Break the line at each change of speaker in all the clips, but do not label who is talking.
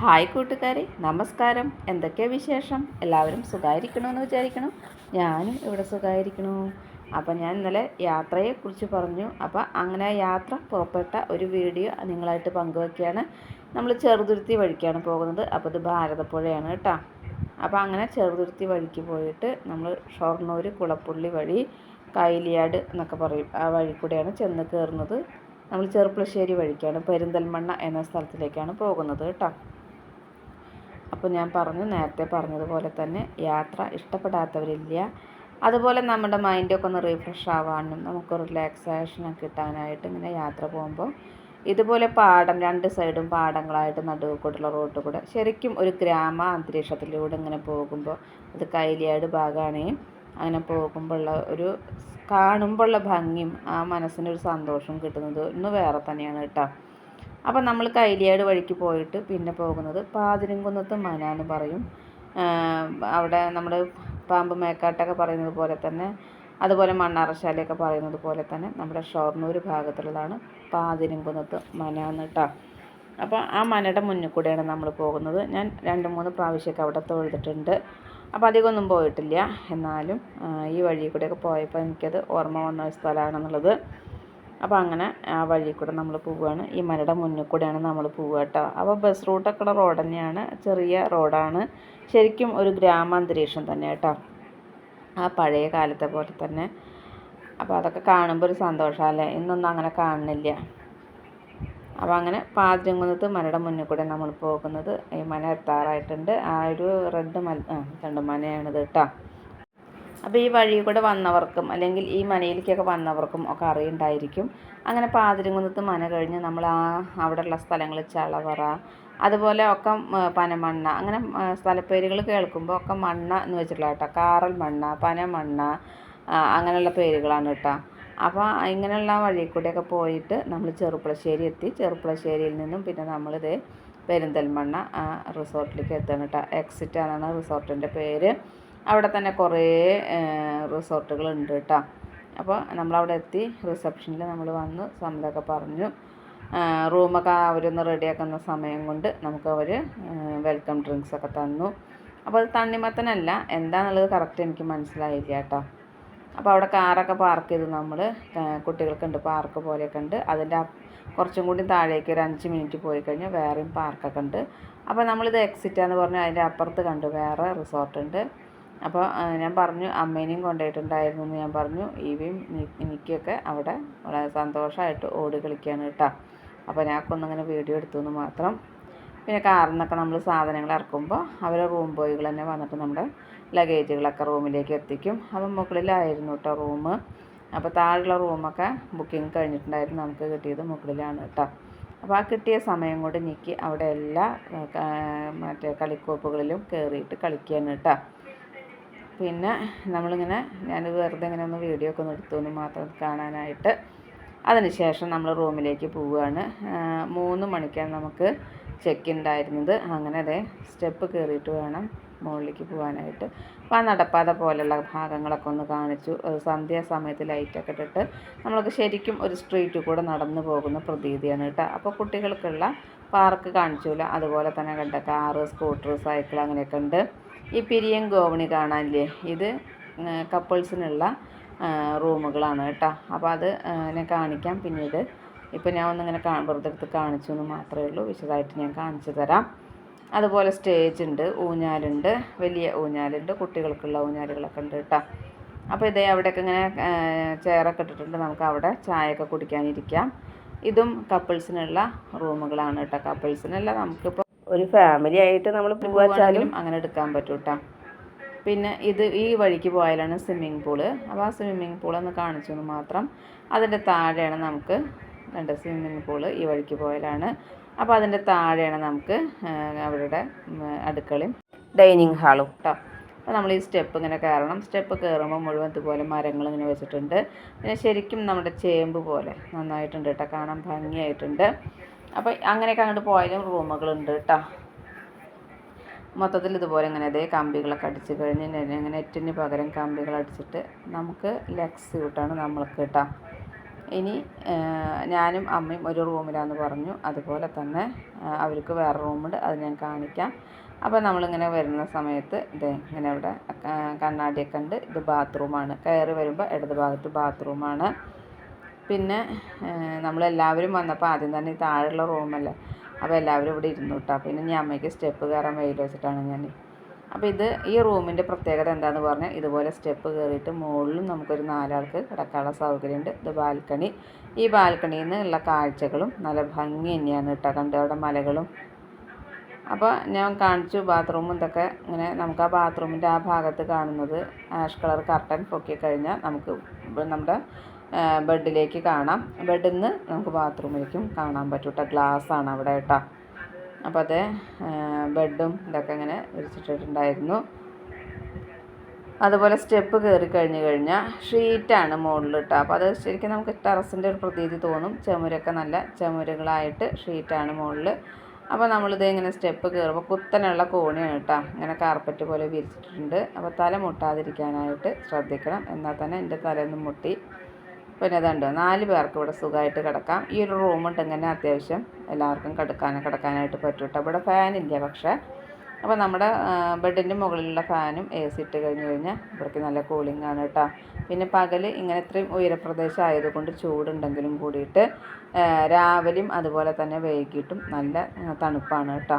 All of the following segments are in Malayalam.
ഹായ് കൂട്ടുകാരെ നമസ്കാരം. എന്തൊക്കെയാണ് വിശേഷം? എല്ലാവരും സുഖമായിരിക്കണമെന്ന് വിചാരിക്കണം. ഞാനും ഇവിടെ സുഖമായിരിക്കണു അപ്പം ഞാൻ ഇന്നലെ യാത്രയെക്കുറിച്ച് പറഞ്ഞു. അപ്പോൾ അങ്ങനെ യാത്ര പുറപ്പെട്ട ഒരു വീഡിയോ നിങ്ങളായിട്ട് പങ്കുവയ്ക്കുകയാണ് നമ്മൾ ചെറുതുരുത്തി വഴിക്കാണ് പോകുന്നത്. അപ്പോൾ ഇത് ഭാരതപ്പുഴയാണ് കേട്ടോ. അപ്പോൾ അങ്ങനെ ചെറുതുരുത്തി വഴിക്ക് പോയിട്ട് നമ്മൾ ഷൊർണൂർ കുളപ്പുള്ളി വഴി കൈലിയാട് എന്നൊക്കെ പറയും. ആ വഴി കൂടെയാണ് ചെന്ന് കയറുന്നത് നമ്മൾ ചെറുപ്പുളശ്ശേരി വഴിക്കാണ് പെരിന്തൽമണ്ണ എന്ന സ്ഥലത്തിലേക്കാണ് പോകുന്നത് കേട്ടോ. അപ്പോൾ ഞാൻ പറഞ്ഞു നേരത്തെ പറഞ്ഞതുപോലെ തന്നെ യാത്ര ഇഷ്ടപ്പെടാത്തവരില്ല. അതുപോലെ നമ്മുടെ മൈൻഡൊക്കെ ഒന്ന് റീഫ്രഷ് ആവാനും നമുക്ക് റിലാക്സേഷനൊക്കെ കിട്ടാനായിട്ട് ഇങ്ങനെ യാത്ര പോകുമ്പോൾ ഇതുപോലെ പാടം രണ്ട് സൈഡും പാടങ്ങളായിട്ട് നടുവ് കൂടെയുള്ള കൂടെ ശരിക്കും ഒരു ഗ്രാമ അന്തരീക്ഷത്തിലൂടെ ഇങ്ങനെ പോകുമ്പോൾ അത് കൈലിയാട് ഭാഗമാണ് അങ്ങനെ പോകുമ്പോഴുള്ള ഒരു കാണുമ്പോഴുള്ള ഭംഗിയും ആ മനസ്സിനൊരു സന്തോഷം കിട്ടുന്നത് ഒന്ന് വേറെ തന്നെയാണ് കേട്ടോ. അപ്പം നമ്മൾ കൈലിയാട് വഴിക്ക് പോയിട്ട് പിന്നെ പോകുന്നത് പാതിരിങ്കുന്നത്ത് മന എന്ന് പറയും അവിടെ നമ്മൾ പാമ്പ് മേക്കാട്ടൊക്കെ പറയുന്നത് പോലെ തന്നെ അതുപോലെ മണ്ണാറശാലയൊക്കെ പറയുന്നത് പോലെ തന്നെ നമ്മുടെ ഷൊർണൂർ ഭാഗത്തുള്ളതാണ് പാതിരിങ്കുന്നത്ത് മന എന്ന് കേട്ടോ അപ്പോൾ ആ മനയുടെ മുന്നിൽ കൂടെയാണ് നമ്മൾ പോകുന്നത്. ഞാൻ രണ്ട് മൂന്ന് പ്രാവശ്യമൊക്കെ അവിടെ തൊഴുതിട്ടുണ്ട്. അപ്പോൾ അധികമൊന്നും പോയിട്ടില്ല. എന്നാലും ഈ വഴി കൂടെയൊക്കെ പോയപ്പോൾ എനിക്കത് ഓർമ്മ വന്ന സ്ഥലമാണെന്നുള്ളത്. അപ്പോൾ അങ്ങനെ ആ വഴി കൂടെ നമ്മൾ പോവുകയാണ് ഈ മലയുടെ മുന്നിൽ കൂടെയാണ് നമ്മൾ പോവുക കേട്ടോ അപ്പോൾ ബസ് റൂട്ടൊക്കെ ഉള്ള റോഡ് തന്നെയാണ്. ചെറിയ റോഡാണ് ശരിക്കും ഒരു ഗ്രാമാന്തരീക്ഷം തന്നെ കേട്ടോ ആ പഴയ കാലത്തെ പോലെ തന്നെ. അപ്പോൾ അതൊക്കെ കാണുമ്പോൾ ഒരു സന്തോഷമല്ലേ ഇന്നൊന്നും അങ്ങനെ കാണുന്നില്ല. അപ്പോൾ അങ്ങനെ പാതിരങ്കുന്നത്ത് മലയുടെ മുന്നിൽ കൂടെ നമ്മൾ പോകുന്നത് ഈ മല എത്താറായിട്ടുണ്ട്. ആ ഒരു റെഡ് മല ആ രണ്ട് മനയാണിത് കേട്ടോ അപ്പോൾ ഈ വഴി കൂടെ വന്നവർക്കും അല്ലെങ്കിൽ ഈ മനയിലേക്കൊക്കെ വന്നവർക്കും ഒക്കെ അറിയുണ്ടായിരിക്കും. അങ്ങനെ പാതിരങ്കുന്നത്ത് മന കഴിഞ്ഞ് നമ്മൾ ആ അവിടെയുള്ള സ്ഥലങ്ങൾ ചളവറ അതുപോലെ ഒക്കെ പനമണ്ണ അങ്ങനെ സ്ഥലപ്പേരുകൾ കേൾക്കുമ്പോൾ ഒക്കെ മണ്ണ എന്ന് വെച്ചിട്ടുള്ള കേട്ടോ കാറൽ മണ്ണ പനമണ്ണ അങ്ങനെയുള്ള പേരുകളാണ് കേട്ടോ. അപ്പോൾ ഇങ്ങനെയുള്ള വഴി കൂടെയൊക്കെ പോയിട്ട് നമ്മൾ ചെറുപ്പുളശ്ശേരി എത്തി. ചെറുപ്പുളശ്ശേരിയിൽ നിന്നും പിന്നെ നമ്മളിത് പെരിന്തൽമണ്ണ റിസോർട്ടിലേക്ക് എത്തണം കേട്ടോ. എക്സിറ്റ് എന്നാണ് റിസോർട്ടിന്റെ പേര്. അവിടെ തന്നെ കുറേ റിസോർട്ടുകൾ ഉണ്ട് കേട്ടോ. അപ്പോൾ നമ്മളവിടെ എത്തി റിസപ്ഷനിൽ നമ്മൾ വന്ന് സമ്മതമൊക്കെ പറഞ്ഞു. റൂമൊക്കെ അവരൊന്ന് റെഡിയാക്കുന്ന സമയം കൊണ്ട് നമുക്ക് അവർ വെൽക്കം ഡ്രിങ്ക്സ് ഒക്കെ തന്നു. അപ്പോൾ അത് തണ്ണിമത്തനല്ല എന്താണെന്നുള്ളത് കറക്റ്റ് എനിക്ക് മനസ്സിലായില്ല കേട്ടോ. അപ്പോൾ അവിടെ കാറൊക്കെ പാർക്ക് ചെയ്തു നമ്മൾ കുട്ടികൾക്കുണ്ട് പാർക്ക് പോലെയൊക്കെ ഉണ്ട്. അതിന്റെ കുറച്ചും കൂടി താഴേക്ക് ഒരു അഞ്ച് മിനിറ്റ് പോയി കഴിഞ്ഞാൽ വേറെയും പാർക്കൊക്കെ ഉണ്ട്. അപ്പോൾ നമ്മളിത് എക്സിറ്റാന്ന് പറഞ്ഞാൽ അതിന്റെ അപ്പുറത്ത് കണ്ടു വേറെ റിസോർട്ടുണ്ട്. അപ്പോൾ ഞാൻ പറഞ്ഞു അമ്മേനെയും കൊണ്ടുപോയിട്ടുണ്ടായിരുന്നു എന്ന് ഞാൻ പറഞ്ഞു. ഇവയും എനിക്കൊക്കെ അവിടെ വളരെ സന്തോഷമായിട്ട് ഓടി കളിക്കുകയാണ് കേട്ടോ. അപ്പോൾ ഞാനൊക്കൊന്നിങ്ങനെ വീഡിയോ എടുത്തു എന്ന് മാത്രം. പിന്നെ കാറിൽ നിന്നൊക്കെ നമ്മൾ സാധനങ്ങൾ ഇറക്കുമ്പോൾ അവരെ റൂം ബോയ്കൾ തന്നെ വന്നിട്ട് നമ്മുടെ ലഗേജുകളൊക്കെ റൂമിലേക്ക് എത്തിക്കും. അപ്പം മുകളിലായിരുന്നു കേട്ടോ റൂം അപ്പോൾ താഴെയുള്ള റൂമൊക്കെ ബുക്കിംഗ് കഴിഞ്ഞിട്ടുണ്ടായിരുന്നു. നമുക്ക് കിട്ടിയത് മുകളിലാണ് കേട്ടോ. അപ്പോൾ ആ കിട്ടിയ സമയം കൊണ്ട് എനിക്ക് അവിടെ എല്ലാ മറ്റേ കളിക്കോപ്പുകളിലും കയറിയിട്ട് കളിക്കുകയാണ് കേട്ടോ. പിന്നെ നമ്മളിങ്ങനെ ഞാൻ വെറുതെ ഇങ്ങനെ ഒന്ന് വീഡിയോ ഒക്കെ ഒന്ന് മാത്രം കാണാനായിട്ട്. അതിനുശേഷം നമ്മൾ റൂമിലേക്ക് പോവുകയാണ്. മൂന്ന് മണിക്കാണ് നമുക്ക് ചെക്ക് ഉണ്ടായിരുന്നത്. അങ്ങനെ അതെ സ്റ്റെപ്പ് കയറിയിട്ട് വേണം മുകളിലേക്ക് പോകാനായിട്ട്. അപ്പോൾ ആ നടപ്പാത പോലെയുള്ള ഭാഗങ്ങളൊക്കെ ഒന്ന് കാണിച്ചു. സന്ധ്യാസമയത്ത് ലൈറ്റൊക്കെ ഇട്ടിട്ട് നമ്മൾക്ക് ശരിക്കും ഒരു സ്ട്രീറ്റിൽ കൂടെ നടന്നു പോകുന്ന പ്രതീതിയാണ് കേട്ടോ. അപ്പോൾ കുട്ടികൾക്കുള്ള പാർക്ക് കാണിച്ചില്ല. അതുപോലെ തന്നെ കണ്ട കാറ് സ്കൂട്ടർ സൈക്കിൾ അങ്ങനെയൊക്കെ ഉണ്ട്. ഈ പിരിയം ഗോവണി കാണാനില്ലേ? ഇത് കപ്പിൾസിനുള്ള റൂമുകളാണ് കേട്ടോ. അപ്പോൾ അത് ഞാൻ കാണിക്കാം. പിന്നീട് ഇപ്പോൾ ഞാൻ ഒന്നിങ്ങനെ കാ വെറുതെ എടുത്ത് കാണിച്ചു എന്ന് മാത്രമേ ഉള്ളൂ. വിശദമായിട്ട് ഞാൻ കാണിച്ചു തരാം. അതുപോലെ സ്റ്റേജ് ഉണ്ട് ഊഞ്ഞാലുണ്ട് വലിയ ഊഞ്ഞാലുണ്ട് കുട്ടികൾക്കുള്ള ഊഞ്ഞാലുകളൊക്കെ ഉണ്ട് കേട്ടോ. അപ്പോൾ ഇതേ അവിടെയൊക്കെ ഇങ്ങനെ ചെയറൊക്കെ ഇട്ടിട്ടുണ്ട്. നമുക്ക് അവിടെ ചായയൊക്കെ കുടിക്കാനിരിക്കാം. ഇതും കപ്പിൾസിനുള്ള റൂമുകളാണ് കേട്ടോ. കപ്പിൾസിനല്ല നമുക്കിപ്പോൾ ഒരു ഫാമിലി ആയിട്ട് നമ്മൾ പോവാച്ചാലും അങ്ങനെ എടുക്കാൻ പറ്റും കേട്ടോ പിന്നെ ഇത് ഈ വഴിക്ക് പോയാലാണ് സ്വിമ്മിങ് പൂൾ അപ്പോൾ ആ സ്വിമ്മിങ് പൂൾ ഒന്ന് കാണിച്ചു എന്ന് മാത്രം. അതിന്റെ താഴെയാണ് നമുക്ക് രണ്ട് സ്വിമ്മിംഗ് പൂൾ ഈ വഴിക്ക് പോയാലാണ്. അപ്പോൾ അതിന്റെ താഴെയാണ് നമുക്ക് അവരുടെ അടുക്കളയും. ഡൈനിങ് ഹാളും കേട്ടോ അപ്പോൾ നമ്മൾ ഈ സ്റ്റെപ്പ് ഇങ്ങനെ കയറണം. സ്റ്റെപ്പ് കയറുമ്പോൾ മുഴുവൻ ഇതുപോലെ മരങ്ങൾ ഇങ്ങനെ വെച്ചിട്ടുണ്ട്. പിന്നെ ശരിക്കും നമ്മുടെ ചേമ്പ് പോലെ നന്നായിട്ടുണ്ട് കേട്ടോ കാണാൻ ഭംഗിയായിട്ടുണ്ട്. അപ്പോൾ അങ്ങനെയൊക്കെ അങ്ങോട്ട് പോയാലും റൂമുകളുണ്ട് കേട്ടോ മൊത്തത്തിൽ ഇതുപോലെ ഇങ്ങനെ അതേ കമ്പികളൊക്കെ അടിച്ച് കഴിഞ്ഞ് ഇങ്ങനെ നെറ്റിന് പകരം കമ്പികൾ അടിച്ചിട്ട് നമുക്ക് ലെഗ് സ്യൂട്ടാണ് നമ്മൾക്ക് കേട്ടോ ഇനി ഞാനും അമ്മയും ഒരു റൂമിലാന്ന് പറഞ്ഞു. അതുപോലെ തന്നെ അവർക്ക് വേറെ റൂമുണ്ട്. അത് ഞാൻ കാണിക്കാം. അപ്പോൾ നമ്മളിങ്ങനെ വരുന്ന സമയത്ത് ഇത് ഇങ്ങനെ ഇവിടെ കണ്ണാടിയൊക്കെ ഉണ്ട്. ഇത് ബാത്റൂമാണ്. കയറി വരുമ്പോൾ ഇടത് ഭാഗത്ത് ബാത്റൂമാണ്. പിന്നെ നമ്മളെല്ലാവരും വന്നപ്പോൾ ആദ്യം തന്നെ താഴെയുള്ള റൂമല്ലേ. അപ്പോൾ എല്ലാവരും ഇവിടെ ഇരുന്നു കേട്ടോ പിന്നെ ഞാൻ അമ്മയ്ക്ക് സ്റ്റെപ്പ് കയറാൻ വെയിൽ വെച്ചിട്ടാണ് ഞാൻ. അപ്പോൾ ഇത് ഈ റൂമിന്റെ പ്രത്യേകത എന്താണെന്ന് പറഞ്ഞാൽ ഇതുപോലെ സ്റ്റെപ്പ് കയറിയിട്ട് മുകളിലും നമുക്കൊരു നാലാൾക്ക് കിടക്കാനുള്ള സൗകര്യമുണ്ട്. ഇത് ബാൽക്കണി. ഈ ബാൽക്കണിയിൽ നിന്നുള്ള കാഴ്ചകളും നല്ല ഭംഗി തന്നെയാണ് കേട്ടോ കണ്ട് അവിടെ മലകളും. അപ്പോൾ ഞാൻ കാണിച്ചു ബാത്റൂമും ഇതൊക്കെ. ഇങ്ങനെ നമുക്ക് ആ ബാത്റൂമിന്റെ ആ ഭാഗത്ത് കാണുന്നത് ആഷ് കളർ കർട്ടൻ പൊക്കി കഴിഞ്ഞാൽ നമുക്ക് നമ്മുടെ ബെഡിലേക്ക് കാണാം. ബെഡിൽ നിന്ന് നമുക്ക് ബാത്റൂമിലേക്കും കാണാൻ പറ്റും കേട്ടോ ഗ്ലാസ്സാണ് അവിടെ കേട്ടോ അപ്പോൾ അത് ബെഡും ഇതൊക്കെ ഇങ്ങനെ വിരിച്ചിട്ടിട്ടുണ്ടായിരുന്നു. അതുപോലെ സ്റ്റെപ്പ് കയറി കഴിഞ്ഞ് കഴിഞ്ഞാൽ ഷീറ്റാണ് മുകളിൽ ഇട്ട അപ്പോൾ അത് ശരിക്കും നമുക്ക് ടെറസിന്റെ ഒരു പ്രതീതി തോന്നും. ചുമരൊക്കെ നല്ല ചുമരുകളായിട്ട് ഷീറ്റാണ് മുകളിൽ അപ്പോൾ നമ്മളിത് ഇങ്ങനെ സ്റ്റെപ്പ് കയറുമ്പോൾ കുത്തനുള്ള കോണിയാണ് കേട്ടോ ഇങ്ങനെ കാർപ്പറ്റ് പോലെ വിരിച്ചിട്ടുണ്ട്. അപ്പോൾ തല മുട്ടാതിരിക്കാനായിട്ട് ശ്രദ്ധിക്കണം. എന്നാൽ തന്നെ എന്റെ തലയൊന്നും മുട്ടി പിന്നെ ഇതുണ്ട് നാല് പേർക്ക് ഇവിടെ സുഖമായിട്ട് കിടക്കാം. ഈ ഒരു റൂം ഇങ്ങനെ അത്യാവശ്യം എല്ലാവർക്കും കിടക്കാൻ കിടക്കാനായിട്ട് പറ്റും കേട്ടോ ഇവിടെ ഫാനില്ല പക്ഷേ. അപ്പോൾ നമ്മുടെ ബെഡിന്റെ മുകളിലുള്ള ഫാനും എ സി ഇട്ട് കഴിഞ്ഞ് കഴിഞ്ഞാൽ ഇവിടേക്ക് നല്ല കൂളിംഗ് ആണ് കേട്ടോ പിന്നെ പകൽ ഇങ്ങനെ ഇത്രയും ഉയരപ്രദേശം ആയതുകൊണ്ട് ചൂടുണ്ടെങ്കിലും കൂടിയിട്ട് രാവിലെയും അതുപോലെ തന്നെ വൈകിട്ടും നല്ല തണുപ്പാണ് കേട്ടോ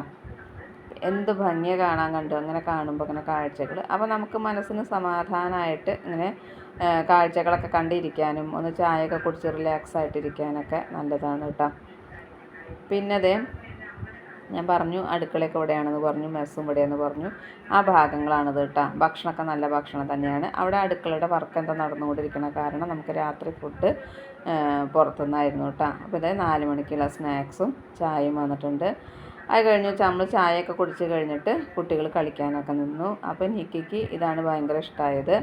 എന്ത് ഭംഗിയെ കാണാൻ കണ്ടു? അങ്ങനെ കാണുമ്പോൾ അങ്ങനെ കാഴ്ചകൾ അപ്പോൾ നമുക്ക് മനസ്സിന് സമാധാനമായിട്ട് ഇങ്ങനെ കാഴ്ചകളൊക്കെ കണ്ടിരിക്കാനും ഒന്ന് ചായയൊക്കെ കുടിച്ച് റിലാക്സ് ആയിട്ടിരിക്കാനൊക്കെ നല്ലതാണ് കേട്ടോ. പിന്നെ അതേ ഞാൻ പറഞ്ഞു അടുക്കളയൊക്കെ ഇവിടെയാണെന്ന് പറഞ്ഞു മെസ്സും ഇവിടെയെന്ന് പറഞ്ഞു. ആ ഭാഗങ്ങളാണ് കേട്ടോ. ഭക്ഷണമൊക്കെ നല്ല ഭക്ഷണം തന്നെയാണ്. അവിടെ അടുക്കളയുടെ വർക്ക് എന്താ നടന്നുകൊണ്ടിരിക്കുന്ന കാരണം നമുക്ക് രാത്രി ഫുഡ് പുറത്തുനിന്നായിരുന്നു കേട്ടോ. അപ്പോൾ ഇതേ നാല് മണിക്കുള്ള സ്നാക്സും ചായയും വന്നിട്ടുണ്ട്. അത് കഴിഞ്ഞിട്ട് നമ്മൾ ചായയൊക്കെ കുടിച്ച് കഴിഞ്ഞിട്ട് കുട്ടികൾ കളിക്കാനൊക്കെ നിന്നു. അപ്പോൾ നിക്കിക്ക് ഇതാണ് ഭയങ്കര ഇഷ്ടമായത്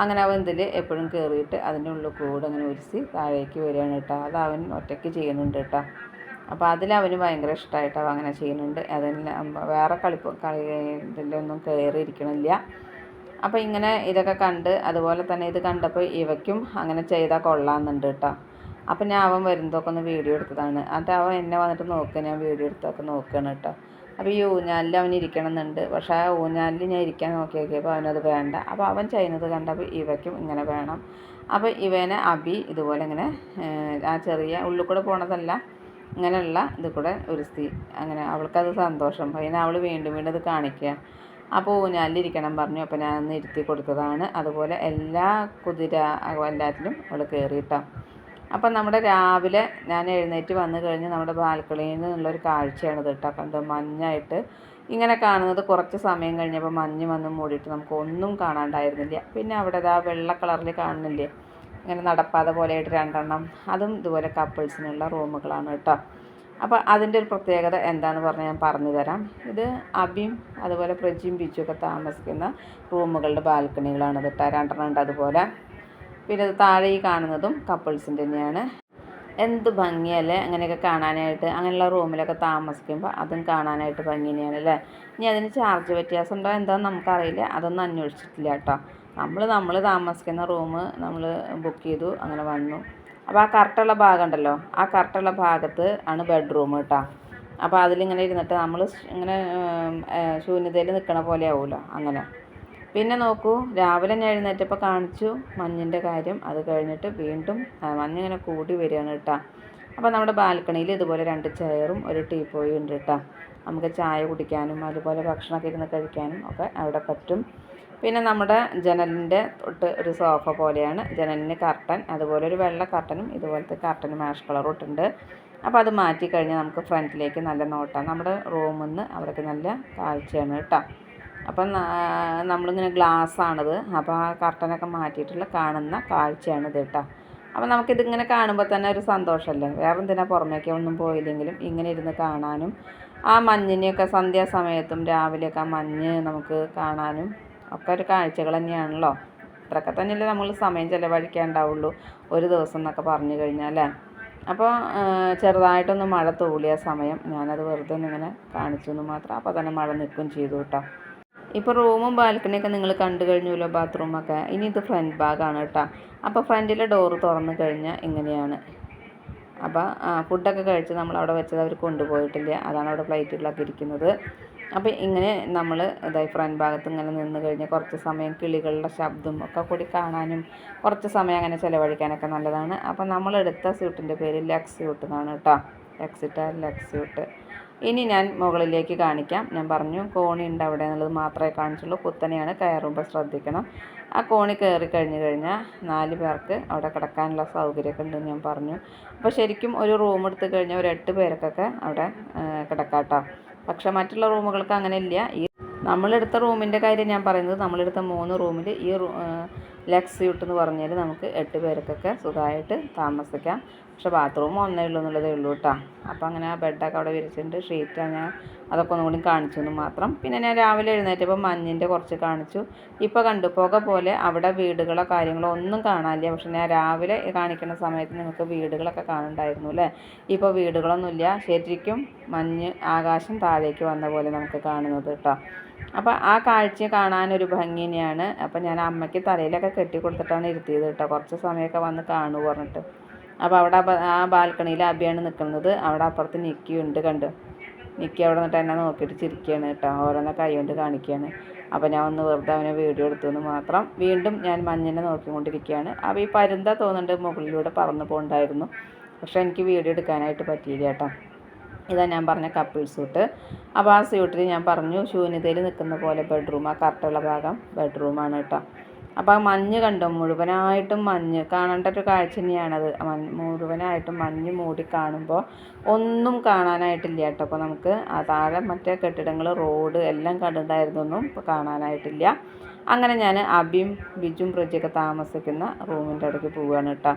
അങ്ങനെ അവൻ ഇതിൽ എപ്പോഴും കയറിയിട്ട് അതിന്റെ ഉള്ളിൽ കൂടെ അങ്ങനെ ഉരുസി താഴേക്ക് വരികയാണ് കേട്ടോ. അത് അവൻ ഒറ്റയ്ക്ക് ചെയ്യുന്നുണ്ട് കേട്ടോ. അപ്പോൾ അതിൽ അവന് ഭയങ്കര ഇഷ്ടമായിട്ട് അവൻ അങ്ങനെ ചെയ്യുന്നുണ്ട്. അതെല്ലാം വേറെ കളിപ്പ് കളി ഇതിലൊന്നും കയറിയിരിക്കണില്ല അപ്പോൾ ഇങ്ങനെ ഇതൊക്കെ കണ്ട് അതുപോലെ തന്നെ ഇത് കണ്ടപ്പോൾ ഇവയ്ക്കും അങ്ങനെ ചെയ്താൽ കൊള്ളാമെന്നുണ്ട് കേട്ടോ. അപ്പം ഞാൻ അവൻ വരുന്നതൊക്കെ ഒന്ന് വീഡിയോ എടുത്തതാണ്. എന്നിട്ട് അവൻ എന്നെ വന്നിട്ട് നോക്കുക ഞാൻ വീഡിയോ എടുത്തൊക്കെ നോക്കുകയാണ് കേട്ടോ. അപ്പോൾ ഈ ഊഞ്ഞാലിൽ അവൻ ഇരിക്കണം എന്നുണ്ട് പക്ഷേ ആ ഊഞ്ഞാലിൽ ഞാൻ ഇരിക്കാൻ നോക്കി നോക്കിയപ്പോൾ അവനത് വേണ്ട. അപ്പോൾ അവൻ ചെയ്യുന്നത് കണ്ടപ്പോൾ ഇവയ്ക്കും ഇങ്ങനെ വേണം. അപ്പോൾ ഇവനെ അബി ഇതുപോലെ ഇങ്ങനെ ആ ചെറിയ ഉള്ളിൽ കൂടെ പോണതല്ല ഇങ്ങനെയുള്ള ഇത് കൂടെ ഒരു സ്ഥി അങ്ങനെ അവൾക്കത് സന്തോഷം. പിന്നെ അവൾ വീണ്ടും വീണ്ടും ഇത് കാണിക്കുക. അപ്പോൾ ഊഞ്ഞാലിരിക്കണം പറഞ്ഞു. അപ്പോൾ ഞാനൊന്ന് ഇരുത്തി കൊടുത്തതാണ്. അതുപോലെ എല്ലാ കുതിര എല്ലാത്തിലും അവൾ കയറിയിട്ടാണ് അപ്പം നമ്മുടെ രാവിലെ ഞാൻ എഴുന്നേറ്റ് വന്നു കഴിഞ്ഞ് നമ്മുടെ ബാൽക്കണിയിൽ നിന്നുള്ളൊരു കാഴ്ചയാണ് കേട്ടോ. കണ്ട്? മഞ്ഞായിട്ട് ഇങ്ങനെ കാണുന്നത്. കുറച്ച് സമയം കഴിഞ്ഞപ്പോൾ മഞ്ഞ് വന്ന് മൂടിയിട്ട് നമുക്ക് ഒന്നും കാണാണ്ടായിരുന്നില്ല. പിന്നെ അവിടെ ആ വെള്ള കളറിൽ കാണുന്നില്ലേ? ഇങ്ങനെ നടപ്പാത പോലെയായിട്ട് രണ്ടെണ്ണം. അതും ഇതുപോലെ കപ്പിൾസിനുള്ള റൂമുകളാണ് കേട്ടോ. അപ്പോൾ അതിന്റെ ഒരു പ്രത്യേകത എന്താണെന്ന് പറഞ്ഞാൽ ഞാൻ പറഞ്ഞു തരാം. ഇത് അബിയും അതുപോലെ പ്രജിയും ബീച്ചും ഒക്കെ താമസിക്കുന്ന റൂമുകളുടെ ബാൽക്കണികളാണ് കേട്ടോ. രണ്ടെണ്ണം ഉണ്ട് അതുപോലെ. പിന്നെ താഴെ ഈ കാണുന്നതും കപ്പിൾസിന്റെ തന്നെയാണ്. എന്ത് ഭംഗിയല്ലേ? അങ്ങനെയൊക്കെ കാണാനായിട്ട് അങ്ങനെയുള്ള റൂമിലൊക്കെ താമസിക്കുമ്പോൾ അതും കാണാനായിട്ട് ഭംഗി തന്നെയാണ് അല്ലേ? ഇനി അതിന് ചാർജ് വ്യത്യാസം ഉണ്ടോ എന്താണെന്ന് നമുക്കറിയില്ല. അതൊന്നും അന്വേഷിച്ചിട്ടില്ല കേട്ടോ. നമ്മൾ നമ്മൾ താമസിക്കുന്ന റൂം നമ്മൾ ബുക്ക് ചെയ്തു അങ്ങനെ വന്നു. അപ്പോൾ ആ കറക്റ്റുള്ള ഭാഗം ഉണ്ടല്ലോ. ആ കറക്റ്റുള്ള ഭാഗത്ത് ആണ് ബെഡ്റൂം കേട്ടോ. അപ്പോൾ അതിലിങ്ങനെ ഇരുന്നിട്ട് നമ്മൾ ഇങ്ങനെ ശൂന്യതയിൽ നിൽക്കണ പോലെ ആവുമല്ലോ അങ്ങനെ. പിന്നെ നോക്കൂ രാവിലെ ഞാൻ എഴുന്നേറ്റപ്പോൾ കാണിച്ചു മഞ്ഞിന്റെ കാര്യം. അത് കഴിഞ്ഞിട്ട് വീണ്ടും മഞ്ഞിങ്ങനെ കൂടി വരികയാണ് കേട്ടോ. അപ്പോൾ നമ്മുടെ ബാൽക്കണിയിൽ ഇതുപോലെ രണ്ട് ചെയറും ഒരു ടീപ്പോയും ഉണ്ട് കേട്ടോ. നമുക്ക് ചായ കുടിക്കാനും അതുപോലെ ഭക്ഷണമൊക്കെ ഇരുന്ന് കഴിക്കാനും ഒക്കെ അവിടെ പറ്റും. പിന്നെ നമ്മുടെ ജനലിന്റെ തൊട്ട് ഒരു സോഫ പോലെയാണ്. ജനലിന് കർട്ടൻ അതുപോലെ ഒരു വെള്ള കർട്ടനും ഇതുപോലത്തെ കർട്ടനും മാഷ് കളറും ഇട്ടുണ്ട്. അപ്പോൾ അത് മാറ്റി കഴിഞ്ഞാൽ നമുക്ക് ഫ്രണ്ടിലേക്ക് നല്ല നോട്ടം നമ്മുടെ റൂമിൽ നിന്ന് അവിടേക്ക് നല്ല കാഴ്ചയാണ് കേട്ടോ. അപ്പം നമ്മളിങ്ങനെ ഗ്ലാസ്സാണത്. അപ്പോൾ ആ കർട്ടനൊക്കെ മാറ്റിയിട്ടുള്ള കാണുന്ന കാഴ്ചയാണിത് കേട്ടോ. അപ്പം നമുക്കിതിങ്ങനെ കാണുമ്പോൾ തന്നെ ഒരു സന്തോഷമല്ലേ? വേറെ എന്തിനാ പുറമേക്ക് ഒന്നും പോയില്ലെങ്കിലും ഇങ്ങനെ ഇരുന്ന് കാണാനും ആ മഞ്ഞിനെയൊക്കെ സന്ധ്യാസമയത്തും രാവിലെയൊക്കെ മഞ്ഞ് നമുക്ക് കാണാനും ഒക്കെ ഒരു കാഴ്ചകൾ തന്നെയാണല്ലോ. ഇത്രയൊക്കെ തന്നെയല്ലേ നമ്മൾ സമയം ചിലവഴിക്കാണ്ടാവുള്ളൂ ഒരു ദിവസം എന്നൊക്കെ പറഞ്ഞു കഴിഞ്ഞാൽ അപ്പോൾ ചെറുതായിട്ടൊന്ന് മഴ തൂളിയ സമയം ഞാനത് വെറുതെ ഒന്നിങ്ങനെ കാണിച്ചു എന്ന് മാത്രം. അപ്പോൾ തന്നെ മഴ നിൽക്കുകയും ചെയ്തു കേട്ടോ. ഇപ്പോൾ റൂമും ബാൽക്കണിയൊക്കെ നിങ്ങൾ കണ്ടു കഴിഞ്ഞല്ലോ ബാത്റൂമൊക്കെ ഇനി ഇത് ഫ്രണ്ട് ഭാഗമാണ് കേട്ടോ. അപ്പോൾ ഫ്രണ്ടിലെ ഡോറ് തുറന്നു കഴിഞ്ഞാൽ ഇങ്ങനെയാണ്. അപ്പോൾ ഫുഡൊക്കെ കഴിച്ച് നമ്മൾ അവിടെ വെച്ചത് അവർ കൊണ്ടുപോയിട്ടില്ല. അതാണ് അവിടെ പ്ലേറ്റുകളൊക്കെ ഇരിക്കുന്നത്. അപ്പോൾ ഇങ്ങനെ നമ്മൾ ഇതായി ഫ്രണ്ട് ഭാഗത്ത് ഇങ്ങനെ നിന്ന് കഴിഞ്ഞാൽ കുറച്ച് സമയം കിളികളുടെ ശബ്ദം ഒക്കെ കൂടി കാണാനും കുറച്ച് സമയം അങ്ങനെ ചിലവഴിക്കാനൊക്കെ നല്ലതാണ്. അപ്പോൾ നമ്മളെടുത്ത സ്യൂട്ടിന്റെ പേര് ലക്സ് സ്യൂട്ട് എന്നാണ് കേട്ടോ. ലക്സിട്ട ലക്സ് സ്യൂട്ട് ഇനി ഞാൻ മുകളിലേക്ക് കാണിക്കാം. ഞാൻ പറഞ്ഞു കോണി ഉണ്ട് അവിടെ എന്നുള്ളത് മാത്രമേ കാണിച്ചുള്ളൂ. കുത്തനെയാണ് കയറുമ്പോൾ ശ്രദ്ധിക്കണം. ആ കോണി കയറി കഴിഞ്ഞു കഴിഞ്ഞാൽ നാല് പേർക്ക് അവിടെ കിടക്കാനുള്ള സൗകര്യമൊക്കെ ഉണ്ടെന്ന് ഞാൻ പറഞ്ഞു. അപ്പോൾ ശരിക്കും ഒരു റൂം എടുത്ത് കഴിഞ്ഞാൽ ഒരു എട്ട് പേർക്കൊക്കെ അവിടെ കിടക്കാട്ടോ. കേട്ടോ പക്ഷേ മറ്റുള്ള റൂമുകൾക്ക് അങ്ങനെ ഇല്ല. ഈ നമ്മളെടുത്ത റൂമിന്റെ കാര്യം ഞാൻ പറയുന്നത് നമ്മളെടുത്ത മൂന്ന് റൂമിൽ ഈ ലക്സ് സ്യൂട്ട് എന്ന് പറഞ്ഞാൽ നമുക്ക് എട്ട് പേർക്കൊക്കെ സുഖമായിട്ട് താമസിക്കാം. പക്ഷേ ബാത്റൂം ഒന്നേ ഉള്ളൂ എന്നുള്ളതേ ഉള്ളൂ കേട്ടോ. അപ്പോൾ അങ്ങനെ ആ ബെഡൊക്കെ അവിടെ വിരിച്ചിട്ടുണ്ട്. ഷീറ്റാണ് ഞാൻ അതൊക്കെ ഒന്നും കൂടി കാണിച്ചു എന്ന് മാത്രം. പിന്നെ ഞാൻ രാവിലെ എഴുന്നേറ്റപ്പോൾ മഞ്ഞിന്റെ കുറച്ച് കാണിച്ചു. ഇപ്പോൾ കണ്ടു പുക പോലെ അവിടെ വീടുകളോ കാര്യങ്ങളോ ഒന്നും കാണാനില്ല. പക്ഷെ ഞാൻ രാവിലെ കാണിക്കുന്ന സമയത്ത് നിങ്ങൾക്ക് വീടുകളൊക്കെ കാണുന്നുണ്ടായിരുന്നു അല്ലേ? ഇപ്പോൾ വീടുകളൊന്നുമില്ല. ശരിക്കും മഞ്ഞ് ആകാശം താഴേക്ക് വന്ന പോലെ നമുക്ക് കാണുന്നത് കേട്ടോ. അപ്പോൾ ആ കാഴ്ച കാണാൻ ഒരു ഭംഗി തന്നെയാണ് അപ്പോൾ ഞാൻ അമ്മയ്ക്ക് തലയിലൊക്കെ കെട്ടി കൊടുത്തിട്ടാണ് ഇരുത്തിയത് കേട്ടോ. കുറച്ച് സമയമൊക്കെ വന്ന് കാണു പറഞ്ഞിട്ട്. അപ്പോൾ അവിടെ ആ ബാൽക്കണിയിൽ അബിയാണ് നിൽക്കുന്നത്. അവിടെ അപ്പുറത്ത് നിക്കിയുണ്ട് കണ്ട്? നിക്കി അവിടെ നിന്നിട്ട് എന്നെ നോക്കിയിട്ട് ചിരിക്കുകയാണ് കേട്ടോ. ഓരോന്നെ കൈ കൊണ്ട് കാണിക്കുകയാണ് അപ്പോൾ ഞാൻ ഒന്ന് വെറുതെ അവനെ വീഡിയോ എടുത്തു എന്ന് മാത്രം വീണ്ടും ഞാൻ മഞ്ഞിനെ നോക്കിക്കൊണ്ടിരിക്കുകയാണ്. അപ്പോൾ ഈ പരുന്ത തോന്നുന്നുണ്ട് മുകളിലൂടെ പറന്നു പോകണ്ടായിരുന്നു. പക്ഷേ എനിക്ക് വീഡിയോ എടുക്കാനായിട്ട് പറ്റിയില്ല കേട്ടോ. ഇതാ ഞാൻ പറഞ്ഞ കപ്പിൾ സ്യൂട്ട് അപ്പോൾ ആ സ്യൂട്ടിൽ ഞാൻ പറഞ്ഞു ശൂന്യതയിൽ നിൽക്കുന്ന പോലെ ബെഡ്റൂം ആ കറക്റ്റുള്ള ഭാഗം ബെഡ്റൂമാണ് കേട്ടോ അപ്പോൾ ആ മഞ്ഞ് കണ്ടോ മുഴുവനായിട്ടും മഞ്ഞ്. കാണേണ്ട ഒരു കാഴ്ച തന്നെയാണത്. മുഴുവനായിട്ടും മഞ്ഞ് മൂടി കാണുമ്പോൾ ഒന്നും കാണാനായിട്ടില്ല കേട്ടോ അപ്പോൾ നമുക്ക് ആ താഴെ മറ്റേ കെട്ടിടങ്ങൾ റോഡ് എല്ലാം കണ്ടിട്ടുണ്ടായിരുന്നൊന്നും ഇപ്പോൾ കാണാനായിട്ടില്ല. അങ്ങനെ ഞാൻ അബിയും ബിജും ബ്രിഡ്ജൊക്കെ താമസിക്കുന്ന റൂമിന്റെ അടുക്ക് പോവുകയാണ് കേട്ടോ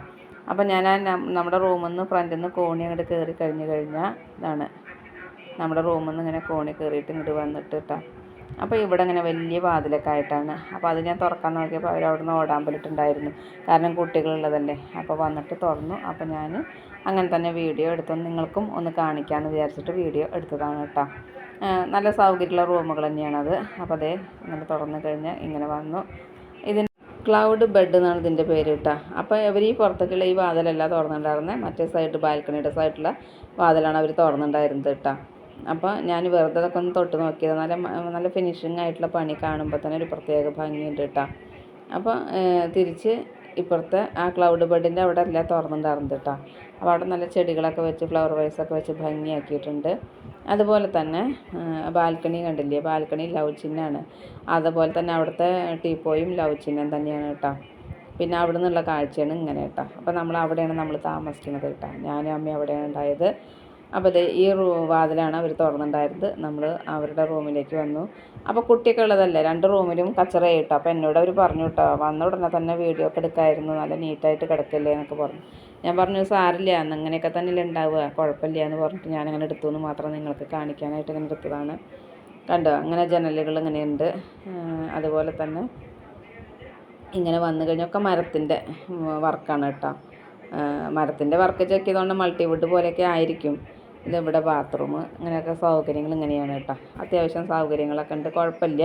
അപ്പോൾ ഞാൻ ആ നമ്മുടെ റൂമിൽ നിന്ന് ഫ്രണ്ടിൽ നിന്ന് കോണി അങ്ങോട്ട് കയറി കഴിഞ്ഞ് കഴിഞ്ഞാൽ ഇതാണ്. നമ്മുടെ റൂമിൽ നിന്ന് ഇങ്ങനെ കോണി കയറിയിട്ട് ഇങ്ങോട്ട് വന്നിട്ട് കേട്ടോ അപ്പോൾ ഇവിടെ ഇങ്ങനെ വലിയ വാതിലൊക്കെ ആയിട്ടാണ്. അപ്പോൾ അത് ഞാൻ തുറക്കാൻ നോക്കിയപ്പോൾ അവർ നിന്ന് ഓടാമ്പലിട്ടുണ്ടായിരുന്നു. കാരണം കുട്ടികളുള്ളതല്ലേ. അപ്പോൾ വന്നിട്ട് തുറന്നു. അപ്പോൾ ഞാൻ അങ്ങനെ തന്നെ വീഡിയോ എടുത്തു നിങ്ങൾക്കും ഒന്ന് കാണിക്കാമെന്ന് വിചാരിച്ചിട്ട് വീഡിയോ എടുത്തതാണ് കേട്ടോ. നല്ല സൗകര്യമുള്ള റൂമുകൾ തന്നെയാണത്. അപ്പോൾ അതേ ഇങ്ങനെ തുറന്നു കഴിഞ്ഞാൽ ഇങ്ങനെ വന്നു. ക്ലൗഡ് ബെഡ് എന്നാണ് ഇതിന്റെ പേര് കേട്ടോ. അപ്പോൾ ഇവർ ഈ പുറത്തേക്കുള്ള ഈ വാതിലല്ല തുറന്നിട്ടുണ്ടായിരുന്നത് മറ്റേ സൈഡ് ബാൽക്കണിയുടെ സൈഡിലുള്ള വാതിലാണ് അവർ തുറന്നിട്ടുണ്ടായിരുന്നത് കേട്ടോ. അപ്പോൾ ഞാൻ വെറുതെ അതൊക്കെ ഒന്ന് തൊട്ട് നോക്കിയത്. നല്ല നല്ല ഫിനിഷിംഗ് ആയിട്ടുള്ള പണി കാണുമ്പോൾ തന്നെ ഒരു പ്രത്യേക ഭംഗിയുണ്ട് കേട്ടോ. അപ്പോൾ തിരിച്ച് ഇപ്പുറത്തെ ആ ക്ലൗഡ് ബെഡിന്റെ അവിടെ എല്ലാം തുറന്നിട്ടുണ്ടായിരുന്നു കേട്ടോ അപ്പോൾ അവിടെ നല്ല ചെടികളൊക്കെ വെച്ച് ഫ്ലവർ വൈസൊക്കെ വെച്ച് ഭംഗിയാക്കിയിട്ടുണ്ട്. അതുപോലെ തന്നെ ബാൽക്കണി കണ്ടില്ലേ? ബാൽക്കണി ലവ് ചിഹ്നമാണ് അതുപോലെ തന്നെ അവിടുത്തെ ടീപ്പോയും ലവ് ചിഹ്നം തന്നെയാണ് കേട്ടോ പിന്നെ അവിടെ നിന്നുള്ള കാഴ്ചയാണ് ഇങ്ങനെ കേട്ടോ അപ്പോൾ നമ്മൾ അവിടെയാണ് നമ്മൾ താമസിക്കുന്നത് കേട്ടോ ഞാനും അമ്മയും അവിടെയാണ് ഉണ്ടായത്. അപ്പോൾ ഇത് ഈ റൂ വാതിലാണ് അവർ തുറന്നിട്ടുണ്ടായിരുന്നത് നമ്മൾ അവരുടെ റൂമിലേക്ക് വന്നു. അപ്പോൾ കുട്ടിയൊക്കെ ഉള്ളതല്ലേ? രണ്ട് റൂമിലും കച്ചറ ഇട്ടു അപ്പോൾ എന്നോട് അവർ പറഞ്ഞു കേട്ടോ വന്ന ഉടനെ തന്നെ വീഡിയോ ഒക്കെ എടുക്കായിരുന്നു. നല്ല നീറ്റായിട്ട് കിടക്കല്ലേ എന്നൊക്കെ പറഞ്ഞു. ഞാൻ പറഞ്ഞു സാരില്ല അന്ന് അങ്ങനെയൊക്കെ തന്നെയല്ലേ ഉണ്ടാവുക കുഴപ്പമില്ല എന്ന് പറഞ്ഞിട്ട് ഞാനങ്ങനെ എടുത്തു എന്ന് മാത്രം നിങ്ങൾക്ക് കാണിക്കാനായിട്ട് ഇങ്ങനെ എടുത്തതാണ്. കണ്ടോ? അങ്ങനെ ജനലുകൾ ഇങ്ങനെയുണ്ട്. അതുപോലെ തന്നെ ഇങ്ങനെ വന്നു കഴിഞ്ഞൊക്കെ മരത്തിന്റെ വർക്കാണ് കേട്ടോ. മരത്തിന്റെ വർക്ക് ചെക്ക് ചെയ്തുകൊണ്ട് മൾട്ടിവുഡ് പോലെയൊക്കെ ആയിരിക്കും. ഇതിവിടെ ബാത്റൂം അങ്ങനെയൊക്കെ സൗകര്യങ്ങൾ ഇങ്ങനെയാണ് കേട്ടോ. അത്യാവശ്യം സൗകര്യങ്ങളൊക്കെ ഉണ്ട് കുഴപ്പമില്ല.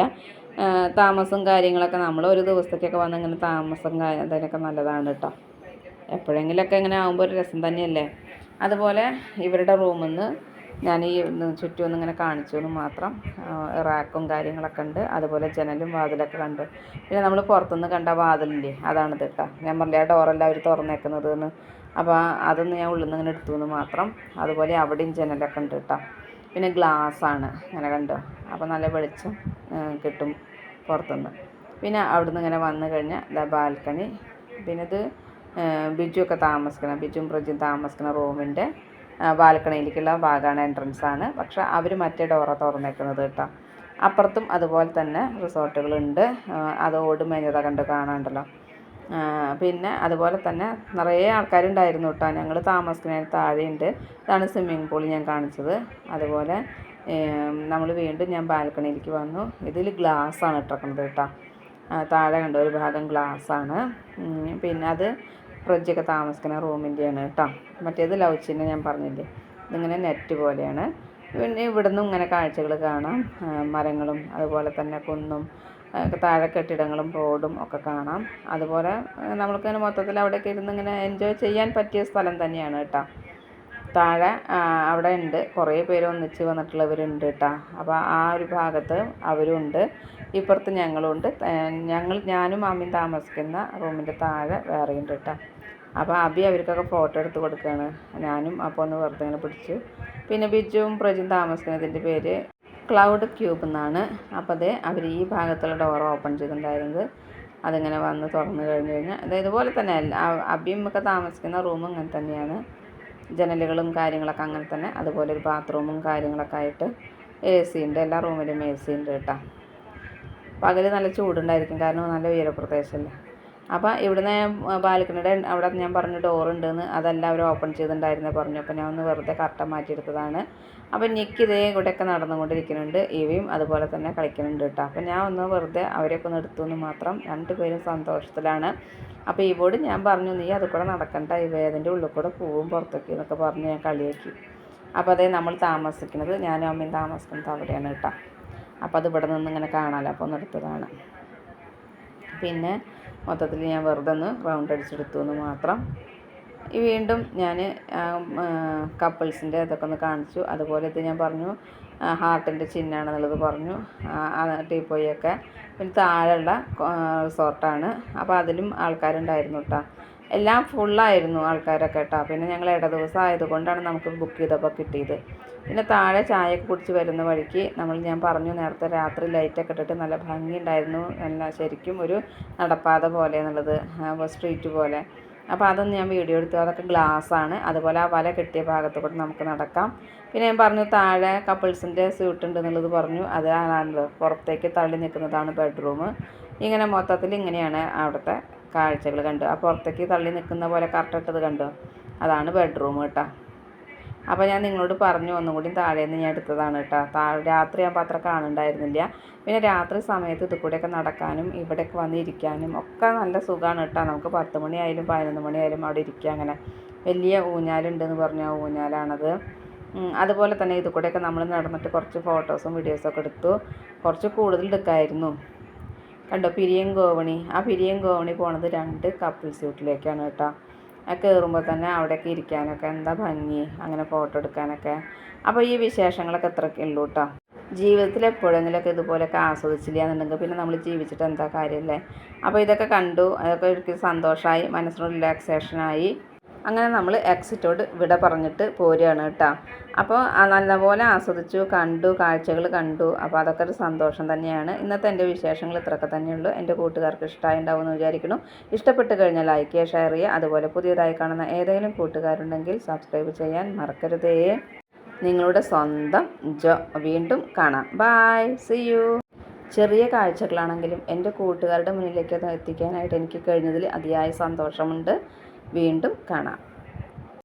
താമസം കാര്യങ്ങളൊക്കെ നമ്മൾ ഒരു ദിവസത്തേക്കൊക്കെ വന്ന് ഇങ്ങനെ താമസം അതിനൊക്കെ നല്ലതാണ് കേട്ടോ. എപ്പോഴെങ്കിലൊക്കെ ഇങ്ങനെ ആകുമ്പോൾ ഒരു രസം തന്നെയല്ലേ? അതുപോലെ ഇവരുടെ റൂമിൽ നിന്ന് ഞാൻ ഈ ചുറ്റും ഒന്ന് ഇങ്ങനെ കാണിച്ചു എന്ന് മാത്രം റാക്കും കാര്യങ്ങളൊക്കെ ഉണ്ട്. അതുപോലെ ജനലും വാതിലൊക്കെ കണ്ടു. പിന്നെ നമ്മൾ പുറത്തുനിന്ന് കണ്ട വാതിലില്ലേ? അതാണ് കേട്ടോ. ഞാൻ പറഞ്ഞില്ല ആ ഡോറെല്ലാം അവർ തുറന്നേക്കുന്നത് എന്ന്. അപ്പോൾ അതൊന്ന് ഞാൻ ഉള്ളിൽ നിന്ന് ഇങ്ങനെ എടുത്തു എന്ന് മാത്രം. അതുപോലെ അവിടെയും ജനലൊക്കെ ഉണ്ട് കേട്ടോ. പിന്നെ ഗ്ലാസ്സാണ് ഇങ്ങനെ കണ്ടോ? അപ്പോൾ നല്ല വെളിച്ചം കിട്ടും പുറത്തുനിന്ന് പിന്നെ അവിടുന്ന് ഇങ്ങനെ വന്നു കഴിഞ്ഞാൽ ഇതാ ബാൽക്കണി. പിന്നെ ഇത് ബിജു ഒക്കെ താമസിക്കണം ബിജും പ്രജും താമസിക്കുന്ന റൂമിന്റെ ബാൽക്കണിയിലേക്കുള്ള ഭാഗമാണ് എൻട്രൻസ് ആണ്. പക്ഷെ അവർ മറ്റേ ഡോറ തുറന്നേക്കുന്നത് കേട്ടോ. അപ്പുറത്തും അതുപോലെ തന്നെ റിസോർട്ടുകളുണ്ട്. അത് ഓട് മേഞ്ഞതൊക്കെ കണ്ട് കാണാണ്ടല്ലോ. പിന്നെ അതുപോലെ തന്നെ നിറയെ ആൾക്കാരുണ്ടായിരുന്നു കേട്ടോ. ഞങ്ങൾ താമസിക്കുന്നതിന് താഴെയുണ്ട്. ഇതാണ് സ്വിമ്മിങ് പൂൾ ഞാൻ കാണിച്ചത്. അതുപോലെ നമ്മൾ വീണ്ടും ഞാൻ ബാൽക്കണിയിലേക്ക് വന്നു. ഇതിൽ ഗ്ലാസ്സാണ് ഇട്ടിരിക്കുന്നത് കേട്ടോ. താഴെ കണ്ട ഒരു ഭാഗം ഗ്ലാസ് ആണ്. പിന്നെ അത് ഫ്രിഡ്ജൊക്കെ താമസിക്കുന്ന റൂമിന്റെയാണ് കേട്ടോ. മറ്റേത് ചിന്നെ ഞാൻ പറഞ്ഞില്ലേ? ഇതിങ്ങനെ നെറ്റ് പോലെയാണ്. പിന്നെ ഇവിടുന്ന് ഇങ്ങനെ കാഴ്ചകൾ കാണാം. മരങ്ങളും അതുപോലെ തന്നെ കുന്നും താഴെ കെട്ടിടങ്ങളും റോഡും ഒക്കെ കാണാം. അതുപോലെ നമ്മൾക്കിങ്ങനെ മൊത്തത്തിൽ അവിടെയൊക്കെ ഇരുന്ന് ഇങ്ങനെ എൻജോയ് ചെയ്യാൻ പറ്റിയ സ്ഥലം തന്നെയാണ് കേട്ടോ. താഴെ അവിടെ ഉണ്ട്. കുറേ പേര് ഒന്നിച്ച് വന്നിട്ടുള്ളവരുണ്ട് കേട്ടോ. അപ്പോൾ ആ ഒരു ഭാഗത്ത് അവരുണ്ട് ഇപ്പുറത്ത് ഞങ്ങളും ഉണ്ട്. ഞങ്ങൾ ഞാനും അമ്മയും താമസിക്കുന്ന റൂമിന്റെ താഴെ വേറെയുണ്ട് കേട്ടോ. അപ്പോൾ അബി അവർക്കൊക്കെ ഫോട്ടോ എടുത്ത് കൊടുക്കുകയാണ് ഞാനും അപ്പോൾ ഒന്ന് വെറുതെ ഇങ്ങനെ പിടിച്ചു. പിന്നെ ബിജുവും പ്രജും താമസിക്കുന്നതിന്റെ പേര് ക്ലൗഡ് ക്യൂബ് എന്നാണ്. അപ്പോൾ അത് അവർ ഈ ഭാഗത്തുള്ള ഡോർ ഓപ്പൺ ചെയ്തിട്ടുണ്ടായിരുന്നത്. അതിങ്ങനെ വന്ന് തുറന്നു കഴിഞ്ഞ് കഴിഞ്ഞാൽ അത് ഇതുപോലെ തന്നെ അബിയും ഒക്കെ താമസിക്കുന്ന റൂം അങ്ങനെ തന്നെയാണ്. ജനലുകളും കാര്യങ്ങളൊക്കെ അങ്ങനെ തന്നെ. അതുപോലെ ഒരു ബാത്റൂമും കാര്യങ്ങളൊക്കെ ആയിട്ട് എ സി ഉണ്ട്. എല്ലാ റൂമിലും എ സി ഉണ്ട് കേട്ടോ. പകൽ നല്ല ചൂടുണ്ടായിരിക്കും. കാരണം നല്ല ഉയരപ്രദേശമല്ലേ അപ്പോൾ ഇവിടുന്ന് ബാൽക്കണിയുടെ അവിടെ ഞാൻ പറഞ്ഞു ഡോറുണ്ടെന്ന് അതല്ല അവർ ഓപ്പൺ ചെയ്തിട്ടുണ്ടായിരുന്നു പറഞ്ഞു. അപ്പോൾ ഞാൻ ഒന്ന് വെറുതെ കർട്ടൻ മാറ്റിയെടുത്തതാണ്. അപ്പം നിക്ക് ഇതേ കൂടെയൊക്കെ നടന്നുകൊണ്ടിരിക്കുന്നുണ്ട്. ഇവയും അതുപോലെ തന്നെ കളിക്കുന്നുണ്ട് കേട്ടോ. അപ്പോൾ ഞാൻ ഒന്ന് വെറുതെ അവരെയൊക്കെ ഒന്ന് എടുത്തു എന്ന് മാത്രം രണ്ടുപേരും സന്തോഷത്തിലാണ്. അപ്പോൾ ഇവോട് ഞാൻ പറഞ്ഞു നീ അത് കൂടെ നടക്കണ്ട. ഈ വേദന്റെ ഉള്ളിൽ കൂടെ പോവും പുറത്തൊക്കെ എന്നൊക്കെ പറഞ്ഞ് ഞാൻ കളിയാക്കി. അപ്പോൾ അതേ നമ്മൾ താമസിക്കുന്നത് ഞാനും അമ്മയും താമസിക്കുന്നത് അവിടെയാണ് കേട്ടോ. അപ്പോൾ അത് ഇവിടെ നിന്ന് ഇങ്ങനെ കാണാമല്ലോ അപ്പോൾ ഒന്ന് എടുത്തതാണ്. പിന്നെ മൊത്തത്തിൽ ഞാൻ വെറുതെ ഒന്ന് റൗണ്ട് അടിച്ചെടുത്തു എന്ന് മാത്രം. വീണ്ടും ഞാൻ കപ്പിൾസിന്റെ ഇതൊക്കെ ഒന്ന് കാണിച്ചു. അതുപോലെ ഇത് ഞാൻ പറഞ്ഞു ഹാർട്ടിന്റെ ചിഹ്നമാണെന്നുള്ളത് പറഞ്ഞു. ടീപ്പോയൊക്കെ പിന്നെ താഴെയുള്ള റിസോർട്ടാണ് അപ്പോൾ അതിലും ആൾക്കാരുണ്ടായിരുന്നു കേട്ടോ എല്ലാം ഫുള്ളായിരുന്നു ആൾക്കാരൊക്കെ കേട്ടോ പിന്നെ ഞങ്ങൾ ഇട ദിവസം ആയതുകൊണ്ടാണ് നമുക്ക് ബുക്ക് ചെയ്തപ്പോൾ കിട്ടിയത്. പിന്നെ താഴെ ചായയൊക്കെ കുടിച്ച് വരുന്ന വഴിക്ക് നമ്മൾ ഞാൻ പറഞ്ഞു നേരത്തെ രാത്രി ലൈറ്റൊക്കെ ഇട്ടിട്ട് നല്ല ഭംഗിയുണ്ടായിരുന്നു. നല്ല ശരിക്കും ഒരു നടപ്പാത പോലെ എന്നുള്ളത് സ്ട്രീറ്റ് പോലെ. അപ്പോൾ അതൊന്ന് ഞാൻ വീഡിയോ എടുത്തു. അതൊക്കെ ഗ്ലാസ്സാണ് അതുപോലെ ആ വല കെട്ടിയ ഭാഗത്ത് കൂടെ നമുക്ക് നടക്കാം. പിന്നെ ഞാൻ പറഞ്ഞു താഴെ കപ്പിൾസിന്റെ സ്യൂട്ട് ഉണ്ട് എന്നുള്ളത് പറഞ്ഞു. അത് ആണല്ലോ പുറത്തേക്ക് തള്ളി നിൽക്കുന്നതാണ് ബെഡ്റൂം ഇങ്ങനെ മൊത്തത്തിൽ ഇങ്ങനെയാണ് അവിടുത്തെ കാഴ്ചകൾ കണ്ടു. ആ പുറത്തേക്ക് തള്ളി നിൽക്കുന്ന പോലെ കറക്റ്റ് കണ്ടു. അതാണ് ബെഡ്റൂം കേട്ടോ. അപ്പോൾ ഞാൻ നിങ്ങളോട് പറഞ്ഞു ഒന്നും കൂടി താഴെ നിന്ന് ഞാൻ എടുത്തതാണ് കേട്ടോ. രാത്രി ഞാൻ പത്രം കാണുന്നുണ്ടായിരുന്നില്ല പിന്നെ രാത്രി സമയത്ത് ഇത് കൂടെയൊക്കെ നടക്കാനും ഇവിടെയൊക്കെ വന്നിരിക്കാനും ഒക്കെ നല്ല സുഖമാണ് കേട്ടോ. നമുക്ക് പത്ത് മണിയായാലും പതിനൊന്ന് മണിയായാലും അവിടെ ഇരിക്കുക അങ്ങനെ. വലിയ ഊഞ്ഞാലുണ്ടെന്ന് പറഞ്ഞ ഊഞ്ഞാലാണത്. അതുപോലെ തന്നെ ഇത് കൂടെയൊക്കെ നമ്മൾ നടന്നിട്ട് കുറച്ച് ഫോട്ടോസും വീഡിയോസൊക്കെ എടുത്തു. കുറച്ച് കൂടുതൽ എടുക്കായിരുന്നു. കണ്ടോ പിരിയം ഗോവണി. ആ പിരിയം ഗോവണി പോണത് രണ്ട് കപ്പിൾ സ്യൂട്ടിലേക്കാണ് കേട്ടോ. കയറുമ്പോൾ തന്നെ അവിടെയൊക്കെ ഇരിക്കാനൊക്കെ എന്താ ഭംഗി? അങ്ങനെ ഫോട്ടോ എടുക്കാനൊക്കെ. അപ്പോൾ ഈ വിശേഷങ്ങളൊക്കെ ഇത്രയൊക്കെ ഉള്ളൂ കേട്ടോ ജീവിതത്തിൽ എപ്പോഴെങ്കിലുമൊക്കെ ഇതുപോലെയൊക്കെ ആസ്വദിച്ചില്ല എന്നുണ്ടെങ്കിൽ പിന്നെ നമ്മൾ ജീവിച്ചിട്ട് എന്താ കാര്യമല്ലേ? അപ്പോൾ ഇതൊക്കെ കണ്ടു. അതൊക്കെ എനിക്ക് സന്തോഷമായി മനസ്സിന് റിലാക്സേഷനായി അങ്ങനെ നമ്മൾ എക്സിറ്റോട് വിട പറഞ്ഞിട്ട് പോരുകയാണ് കേട്ടോ. അപ്പോൾ നല്ലപോലെ ആസ്വദിച്ചു കണ്ടു കാഴ്ചകൾ കണ്ടു. അപ്പോൾ അതൊക്കെ ഒരു സന്തോഷം തന്നെയാണ്. ഇന്നത്തെ എന്റെ വിശേഷങ്ങൾ ഇത്രയൊക്കെ തന്നെയുള്ളൂ. എന്റെ കൂട്ടുകാർക്ക് ഇഷ്ടമായി ഉണ്ടാവുമെന്ന് വിചാരിക്കുന്നു. ഇഷ്ടപ്പെട്ട് കഴിഞ്ഞാൽ ലൈക്ക് ചെയ്യുക ഷെയർ ചെയ്യുക. അതുപോലെ പുതിയതായി കാണുന്ന ഏതെങ്കിലും കൂട്ടുകാരുണ്ടെങ്കിൽ സബ്സ്ക്രൈബ് ചെയ്യാൻ മറക്കരുതേ. നിങ്ങളുടെ സ്വന്തം ജോ. വീണ്ടും കാണാം. ബായ് സി യു ചെറിയ കാഴ്ചകളാണെങ്കിലും എന്റെ കൂട്ടുകാരുടെ മുന്നിലേക്ക് അത് എത്തിക്കാനായിട്ട് എനിക്ക് കഴിഞ്ഞതിൽ അതിയായ സന്തോഷമുണ്ട്. വീണ്ടും കാണാം.